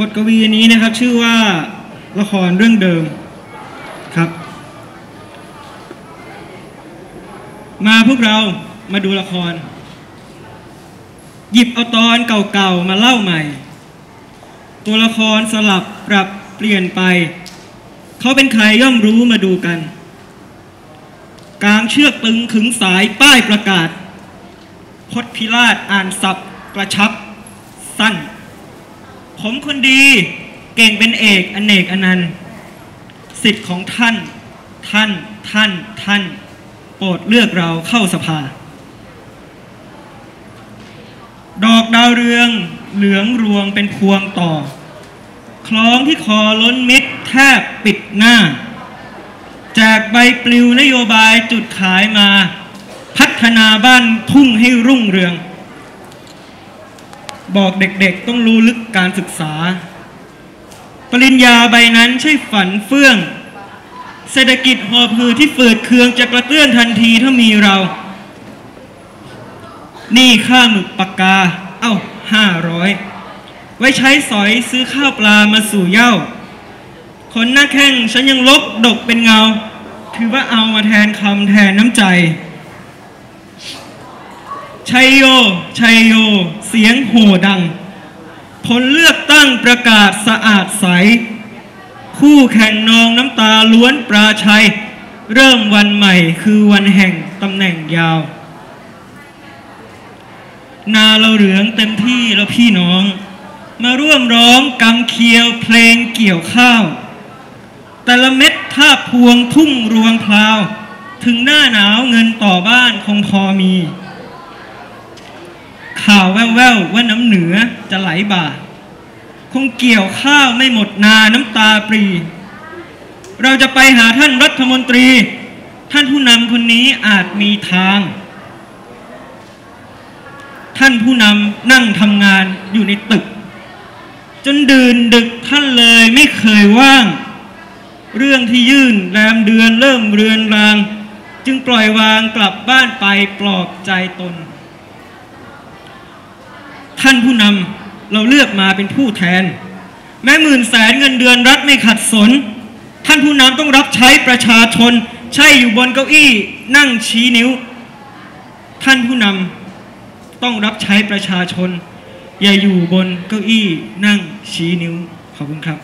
บทกวีนี้นะครับชื่อว่าละครเรื่องเดิมครับ มาพวกเรามาดูละคร หยิบเอาตอนเก่าๆมาเล่าใหม่ ตัวละครสลับปรับเปลี่ยนไป เขาเป็นใครย่อมรู้มาดูกัน กลางเชือกตึงขึงสายป้ายประกาศพดพิราชอ่านสับกระชับสั้น ผมคนดีเก่งเป็นเอกอนเนกอนันต์สิทธิ์ของท่าน ท่าน ท่าน ท่าน โปรดเลือกเราเข้าสภา ดอกดาวเรืองเหลืองรวงเป็นพวงต่อ คล้องที่คอล้นมิดแทบปิดหน้าแจกใบปลิวนโยบายจุดขายมา พัฒนาบ้านทุ่งให้รุ่งเรือง บอกเด็กๆต้องรู้ลึกการศึกษา ปริญญาใบนั้นใช่ฝันเฟื่อง เศรษฐกิจหอบหือที่ฝืดเคืองจะกระเตื้อนทันทีถ้ามีเรา นี่ค่าหมึกปากกา เอ้าห้าร้อยไว้ใช้สอยซื้อข้าวปลามาสู่เย้าคนหน้าแข้งฉันยังลบดกเป็นเงา ถือว่าเอามาแทนคำแทนน้ำใจ ชัยโย ชัยโย เสียงโห่ดัง ผลเลือกตั้งประกาศสะอาดใส คู่แข่งนองน้ำตาล้วนปราชัย เริ่มวันใหม่คือวันแห่งตำแหน่งยาว นาเราเหลืองเต็มที่แล้วพี่น้อง มาร่วมร้องกำเคียวเพลงเกี่ยวข้าว แต่ละเม็ดท่าพวงทุ่งรวงพลาว ถึงหน้าหนาวเงินต่อบ้านคงพอมี ข่าวแว่วๆว่าน้ำเหนือจะไหลบ่า คงเกี่ยวข้าวไม่หมดนาน้ำตาปรี เราจะไปหาท่านรัฐมนตรี ท่านผู้นำคนนี้อาจมีทาง ท่านผู้นำนั่งทำงานอยู่ในตึก จนดื่นดึกท่านเลยไม่เคยว่าง เรื่องที่ยื่นแรมเดือนเริ่มเรือนราง จึงปล่อยวางกลับบ้านไปปลอบใจตน ท่านผู้นำเราเลือกมาเป็นผู้แทน แม้หมื่นแสนเงินเดือนรัฐไม่ขัดสน ท่านผู้นำต้องรับใช้ประชาชน ใช่อยู่บนเก้าอี้นั่งชี้นิ้ว ท่านผู้นำต้องรับใช้ประชาชน อย่าอยู่บนเก้าอี้นั่งชี้นิ้วขอบคุณครับ